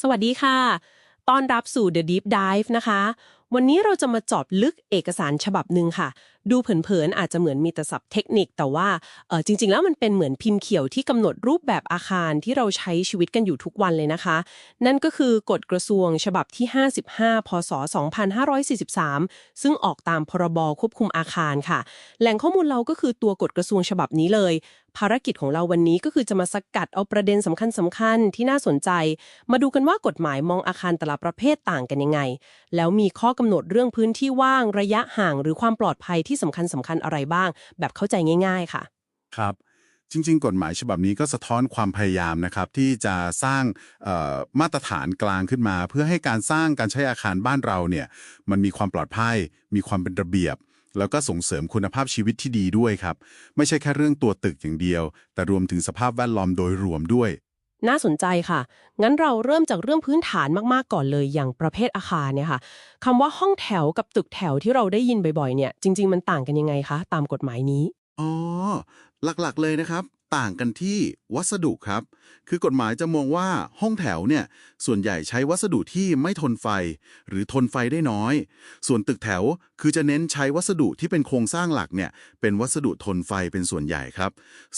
สวัสดีค่ะ ต้อนรับสู่ The Deep Dive นะคะ วันนี้เราจะมาเจอบลึกเอกสารฉบับหนึ่งค่ะดูเผินๆอาจจะเหมือนมีแต่ศัพท์เทคนิค แต่ว่าเออจริง ๆ แล้วมันเป็นเหมือนพิมพ์เขียวที่กำหนดรูปแบบอาคารที่เราใช้ชีวิตกันอยู่ทุกวันเลยนะคะ นั่นก็คือกฎกระทรวงฉบับที่ 55 พศ 2543 ซึ่งออกตามพรบควบคุมอาคารค่ะ แหล่งข้อมูลเราก็คือตัวกฎกระทรวงฉบับนี้เลย ภารกิจของเราวันนี้ก็คือจะมาสกัดเอาประเด็นสำคัญสำคัญๆที่น่าสนใจ มาดูกันว่ากฎหมายมองอาคารแต่ละประเภทต่างกันยังไง แล้วมีข้อกำหนดเรื่องพื้นที่ว่างระยะห่างหรือความปลอดภัยที่สำคัญสำคัญอะไรบ้าง แบบเข้าใจง่าย ๆ ค่ะ ครับ จริง ๆ กฎหมายฉบับนี้ก็สะท้อนความพยายามนะครับ ที่จะสร้างมาตรฐานกลางขึ้นมา เพื่อให้การสร้างการใช้อาคารบ้านเราเนี่ย มันมีความปลอดภัย มีความเป็นระเบียบแล้วก็ส่งเสริมคุณภาพชีวิตที่ดีด้วยครับ ไม่ใช่แค่เรื่องตัวตึกอย่างเดียว แต่รวมถึงสภาพแวดล้อมโดยรวมด้วย น่าสนใจค่ะ งั้นเราเริ่มจากเรื่องพื้นฐานมากๆก่อนเลยอย่างประเภทอาคารเนี่ยค่ะคำว่าห้องแถวกับตึกแถวที่เราได้ยินบ่อยๆเนี่ย จริง ๆ มันต่างกันยังไงคะ ตามกฎหมายนี้ อ๋อ หลักๆเลยนะครับ ต่างกันที่วัสดุครับ คือกฎหมายจะมองว่าห้องแถวเนี่ยส่วนใหญ่ใช้วัสดุที่ไม่ทนไฟ หรือทนไฟได้น้อย ส่วนตึกแถวคือจะเน้นใช้วัสดุที่เป็นโครงสร้างหลักเนี่ยเป็นวัสดุทนไฟเป็นส่วนใหญ่ครับ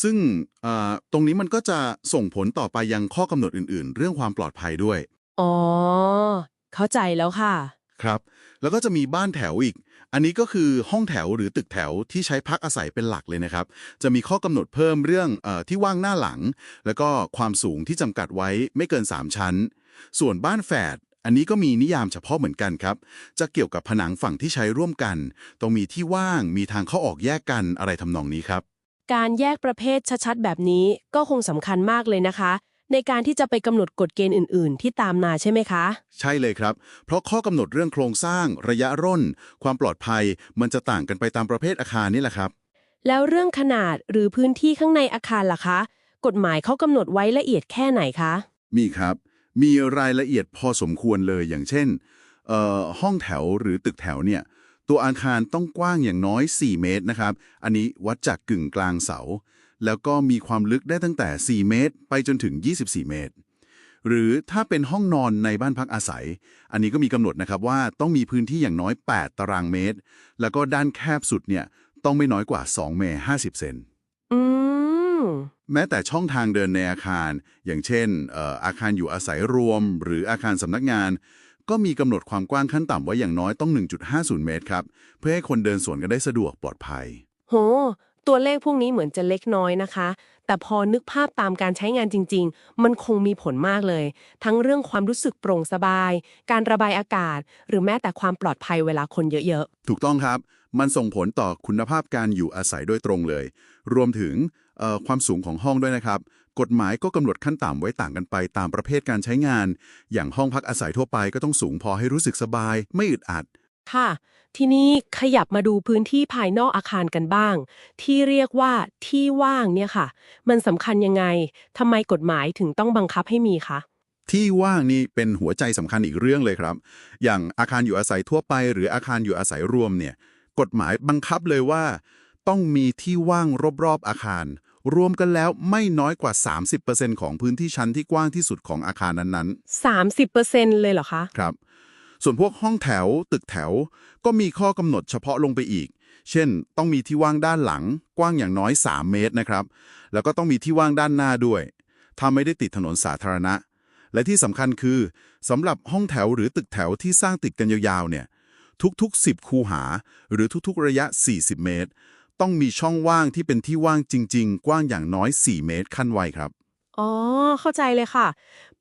ซึ่งเอ่อตรงนี้มันก็จะส่งผลต่อไปยังข้อกำหนดอื่น ๆ เรื่องความปลอดภัยด้วย อ๋อ เข้าใจแล้วค่ะ ครับ แล้วก็จะมีบ้านแถวอีก อันนี้ก็คือห้องแถวหรือตึกแถวที่ใช้พักอาศัยเป็นหลักเลยนะครับ จะมีข้อกำหนดเพิ่มเรื่องอที่ว่างหน้าหลัง แล้วก็ความสูงที่จำกัดไว้ไม่เกิน 3 ชั้น ส่วนบ้านแฝดอันนี้ก็มีนิยามเฉพาะเหมือนกันครับ จะเกี่ยวกับผนังฝั่งที่ใช้ร่วมกัน ต้องมีที่ว่าง มีทางเข้าออกแยกกันอะไรทำนองนี้ครับ การแยกประเภทชัดๆแบบนี้ก็คงสำคัญมากเลยนะคะ ในการที่จะไปกำหนดกฎเกณฑ์อื่น ๆ ที่ตามมาใช่ไหมคะ ใช่เลยครับ เพราะข้อกำหนดเรื่องโครงสร้าง ระยะร่น ความปลอดภัย มันจะต่างกันไปตามประเภทอาคารนี่แหละครับ แล้วเรื่องขนาดหรือพื้นที่ข้างในอาคารล่ะคะ กฎหมายเขากำหนดไว้ละเอียดแค่ไหนคะ มีครับ มีรายละเอียดพอสมควรเลยอย่างเช่นเอ่อห้องแถวหรือตึกแถวเนี่ยตัวอาคารต้องกว้างอย่างน้อย 4 เมตรนะครับ อันนี้วัดจากกึ่งกลางเสา แล้วก็มีความลึกได้ตั้งแต่ 4 เมตร ไปจนถึง 24 เมตร หรือถ้าเป็นห้องนอนในบ้านพักอาศัย อันนี้ก็มีกำหนดนะครับว่าต้องมีพื้นที่อย่างน้อย 8 ตารางเมตร แล้วก็ด้านแคบสุดเนี่ยต้องไม่น้อยกว่า 2 เมตร50 เซนอืม แม้แต่ช่องทางเดินในอาคาร อย่างเช่นเอ่ออาคารอยู่อาศัยรวม หรืออาคารสำนักงาน ก็มีกำหนดความกว้างขั้นต่ำไว้อย่างน้อยต้อง 1.50 เมตรครับ เพื่อให้คนเดินสวนกันได้สะดวกปลอดภัย โห ตัวเลขพวกนี้เหมือนจะเล็กน้อยนะคะ แต่พอนึกภาพตามการใช้งานจริง ๆ มันคงมีผลมากเลย ทั้งเรื่องความรู้สึกโปร่งสบาย การระบายอากาศ หรือแม้แต่ความปลอดภัยเวลาคนเยอะๆ ถูกต้องครับ มันส่งผลต่อคุณภาพการอยู่อาศัยโดยตรงเลย รวมถึงความสูงของห้องด้วยนะครับ กฎหมายก็กำหนดขั้นต่ำไว้ต่างกันไปตามประเภทการใช้งาน อย่างห้องพักอาศัยทั่วไปก็ต้องสูงพอให้รู้สึกสบาย ไม่อึดอัด ค่ะ ทีนี้ขยับมาดูพื้นที่ภายนอกอาคารกันบ้าง ที่เรียกว่าที่ว่างเนี่ยค่ะ มันสำคัญยังไงทำไมกฎหมายถึงต้องบังคับให้มีคะ ที่ว่างนี่เป็นหัวใจสำคัญอีกเรื่องเลยครับ อย่างอาคารอยู่อาศัยทั่วไป หรืออาคารอยู่อาศัยรวมเนี่ยกฎหมายบังคับเลยว่า ต้องมีที่ว่างรอบๆอาคาร รวมกันแล้วไม่น้อยกว่า 30%ของพื้นที่ชั้นที่กว้างที่สุดของอาคารนั้นๆ30%เลยเหรอคะครับ ส่วนพวกห้องแถว ตึกแถว ก็มีข้อกำหนดเฉพาะลงไปอีก เช่น ต้องมีที่ว่างด้านหลัง กว้างอย่างน้อย 3 เมตรนะครับ แล้วก็ต้องมีที่ว่างด้านหน้าด้วย ถ้าไม่ได้ติดถนนสาธารณะ และที่สำคัญคือสำหรับห้องแถวหรือตึกแถวที่สร้างติดกันยาวๆเนี่ย ทุกๆ 10 คูหา หรือทุกๆ ระยะ 40 เมตร ต้องมีช่องว่างที่เป็นที่ว่างจริง ๆ กว้างอย่างน้อย 4 เมตรขั้นไว้ครับ อ๋อ เข้าใจเลยค่ะ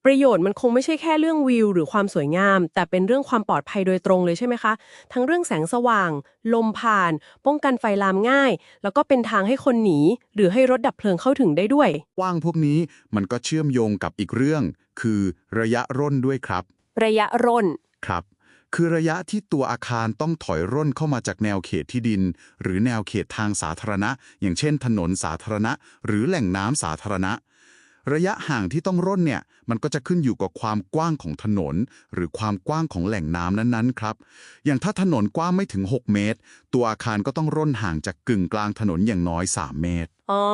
ประโยชน์มันคงไม่ใช่แค่เรื่องวิว หรือความสวยงาม แต่เป็นเรื่องความปลอดภัยโดยตรงเลยใช่ไหมคะ ทั้งเรื่องแสงสว่าง ลมผ่าน ป้องกันไฟลามง่าย แล้วก็เป็นทางให้คนหนี หรือให้รถดับเพลิงเข้าถึงได้ด้วยกว้างพวกนี้มันก็เชื่อมโยงกับอีกเรื่อง คือระยะร่นด้วยครับ ระยะร่นครับ คือระยะที่ตัวอาคารต้องถอยร่นเข้ามาจากแนวเขตที่ดิน หรือแนวเขตทางสาธารณะ อย่างเช่น ถนนสาธารณะ หรือแหล่งน้ำสาธารณะ ระยะห่างที่ต้องร่นเนี่ยมันก็จะขึ้นอยู่กับความกว้างของถนน หรือความกว้างของแหล่งน้ำนั้นๆครับ อย่างถ้าถนนกว้างไม่ถึง 6 เมตร ตัวอาคารก็ต้องร่นห่างจากกึ่งกลางถนนอย่างน้อย 3 เมตร อ๋อ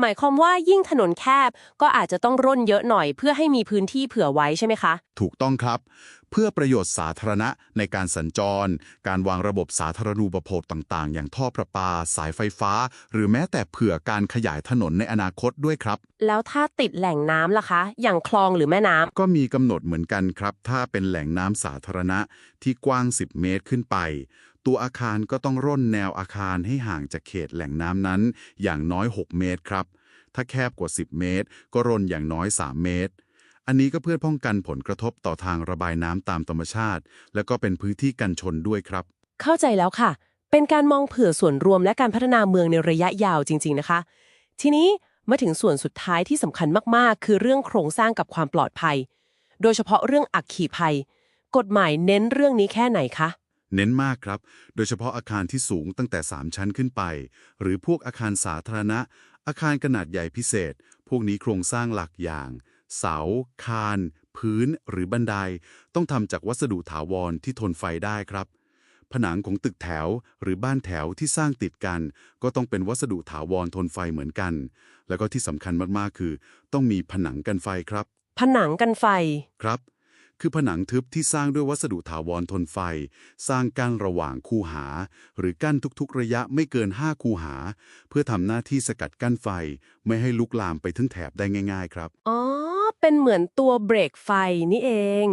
หมายความว่ายิ่งถนนแคบก็อาจจะต้องร่นเยอะหน่อย เพื่อให้มีพื้นที่เผื่อไว้ใช่ไหมคะ ถูกต้องครับ เพื่อประโยชน์สาธารณะในการสัญจร การวางระบบสาธารณูปโภคต่างๆ อย่างท่อประปา สายไฟฟ้า หรือแม้แต่เผื่อการขยายถนนในอนาคตด้วยครับ แล้วถ้าติดแหล่งน้ำล่ะคะ อย่างคลองหรือแม่น้ำก็มีกำหนดเหมือนกันครับ ถ้าเป็นแหล่งน้ำสาธารณะที่กว้าง 10 เมตรขึ้นไป ตัวอาคารก็ต้องร่นแนวอาคารให้ห่างจากเขตแหล่งน้ำนั้น อย่างน้อย 6 เมตรครับ ถ้าแคบกว่า 10 เมตร ก็ร่นอย่างน้อย 3 เมตร อันนี้ก็เพื่อป้องกันผลกระทบต่อทางระบายน้ำตามธรรมชาติ แล้วก็เป็นพื้นที่กันชนด้วยครับ เข้าใจแล้วค่ะ เป็นการมองเผื่อส่วนรวมและการพัฒนาเมืองในระยะยาวจริง ๆ นะคะ ทีนี้มาถึงส่วนสุดท้ายที่สำคัญมากๆ คือเรื่องโครงสร้างกับความปลอดภัย โดยเฉพาะเรื่องอักขีภัย กฎหมายเน้นเรื่องนี้แค่ไหนคะเน้นมากครับ โดยเฉพาะอาคารที่สูงตั้งแต่ 3 ชั้นขึ้นไป หรือพวกอาคารสาธารณะ อาคารขนาดใหญ่พิเศษ พวกนี้โครงสร้างหลักอย่าง เสา คาน พื้นหรือบันได ต้องทำจากวัสดุถาวรที่ทนไฟได้ครับ ผนังของตึกแถวหรือบ้านแถวที่สร้างติดกัน ก็ต้องเป็นวัสดุถาวรทนไฟเหมือนกัน แล้วก็ที่สำคัญมากๆคือ ต้องมีผนังกันไฟครับ ผนังกันไฟ ครับ คือผนังทึบที่สร้างด้วยวัสดุถาวรทนไฟ สร้างกั้นระหว่างคูหา หรือกั้นทุกๆ ระยะไม่เกิน 5 คูหา เพื่อทำหน้าที่สกัดกั้นไฟ ไม่ให้ลุกลามไปถึงแถบได้ง่าย ๆ ครับ อ๋อ เป็นเหมือนตัวเบรกไฟนี่เอง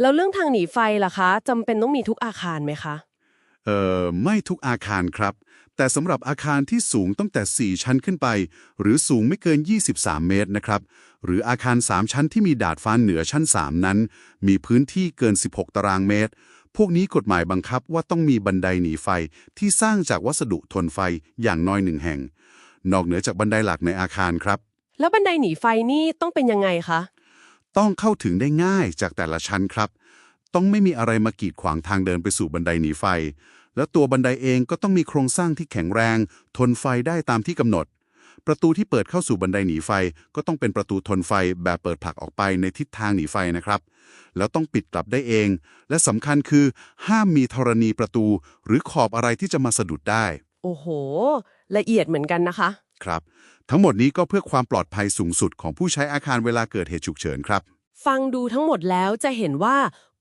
แล้วเรื่องทางหนีไฟล่ะคะจำเป็นต้องมีทุกอาคารไหมคะ เอ่อ ไม่ทุกอาคารครับ แต่สำหรับอาคารที่สูงตั้งแต่ 4 ชั้นขึ้นไป หรือสูงไม่เกิน 23 เมตรนะครับ หรืออาคาร 3 ชั้นที่มีดาดฟ้าเหนือชั้น 3 นั้น มีพื้นที่เกิน 16 ตารางเมตร พวกนี้กฎหมายบังคับว่าต้องมีบันไดหนีไฟที่สร้างจากวัสดุทนไฟอย่างน้อยหนึ่งแห่ง นอกเหนือจากบันไดหลักในอาคารครับ แล้วบันไดหนีไฟนี่ต้องเป็นยังไงคะ ต้องเข้าถึงได้ง่ายจากแต่ละชั้นครับ ต้องไม่มีอะไรมากีดขวางทางเดินไปสู่บันไดหนีไฟ แล้วตัวบันไดเองก็ต้องมีโครงสร้างที่แข็งแรง ทนไฟได้ตามที่กำหนด ประตูที่เปิดเข้าสู่บันไดหนีไฟ ก็ต้องเป็นประตูทนไฟแบบเปิดผลักออกไปในทิศทางหนีไฟนะครับ แล้วต้องปิดกลับได้เอง และสำคัญคือ ห้ามมีธรณีประตู หรือขอบอะไรที่จะมาสะดุดได้ โอ้โห ละเอียดเหมือนกันนะคะ ครับ ทั้งหมดนี้ก็เพื่อความปลอดภัยสูงสุดของผู้ใช้อาคารเวลาเกิดเหตุฉุกเฉินครับ ฟังดูทั้งหมดแล้วจะเห็นว่า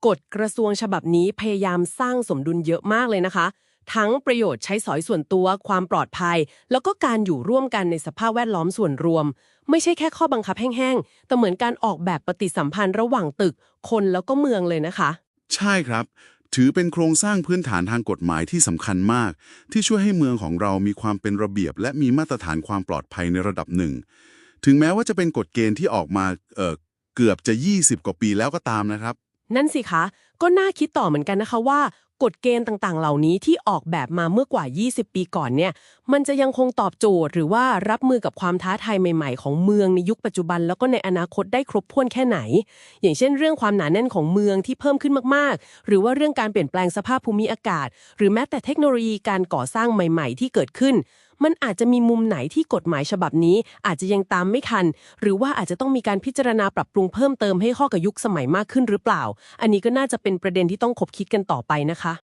กฎกระทรวงฉบับนี้พยายามสร้างสมดุลเยอะมากเลยนะคะ ทั้งประโยชน์ใช้สอยส่วนตัว ความปลอดภัย แล้วก็การอยู่ร่วมกันในสภาพแวดล้อมส่วนรวม ไม่ใช่แค่ข้อบังคับแห้งๆ แต่เหมือนการออกแบบปฏิสัมพันธ์ระหว่างตึก คนแล้วก็เมืองเลยนะคะ ใช่ครับ ถือเป็นโครงสร้างพื้นฐานทางกฎหมายที่สำคัญมาก ที่ช่วยให้เมืองของเรามีความเป็นระเบียบ และมีมาตรฐานความปลอดภัยในระดับหนึ่ง ถึงแม้ว่าจะเป็นกฎเกณฑ์ที่ออกมาเเกือบจะ 20 กว่าปีแล้วก็ตามนะครับ นั่นสิคะ ก็น่าคิดต่อเหมือนกันนะคะว่า กฎเกณฑ์ต่างๆ เหล่านี้ที่ออกแบบมาเมื่อกว่า 20 ปีก่อนเนี่ย มันจะยังคงตอบโจทย์ หรือว่ารับมือกับความท้าทายใหม่ๆ ของเมืองในยุคปัจจุบัน แล้วก็ในอนาคตได้ครบถ้วนแค่ไหน อย่างเช่น เรื่องความหนาแน่นของเมืองที่เพิ่มขึ้นมากๆ หรือว่าเรื่องการเปลี่ยนแปลงสภาพภูมิอากาศ หรือแม้แต่เทคโนโลยีการก่อสร้างใหม่ ๆ ที่เกิดขึ้น มันอาจจะมีมุมไหนที่กฎหมายฉบับนี้ อาจจะยังตามไม่ทัน หรือว่าอาจจะต้องมีการพิจารณาปรับปรุงเพิ่มเติมให้ข้อกับยุคสมัยมากขึ้นหรือเปล่า อันนี้ก็น่าจะเป็นประเด็นที่ต้องคบคิดกันต่อไปนะคะ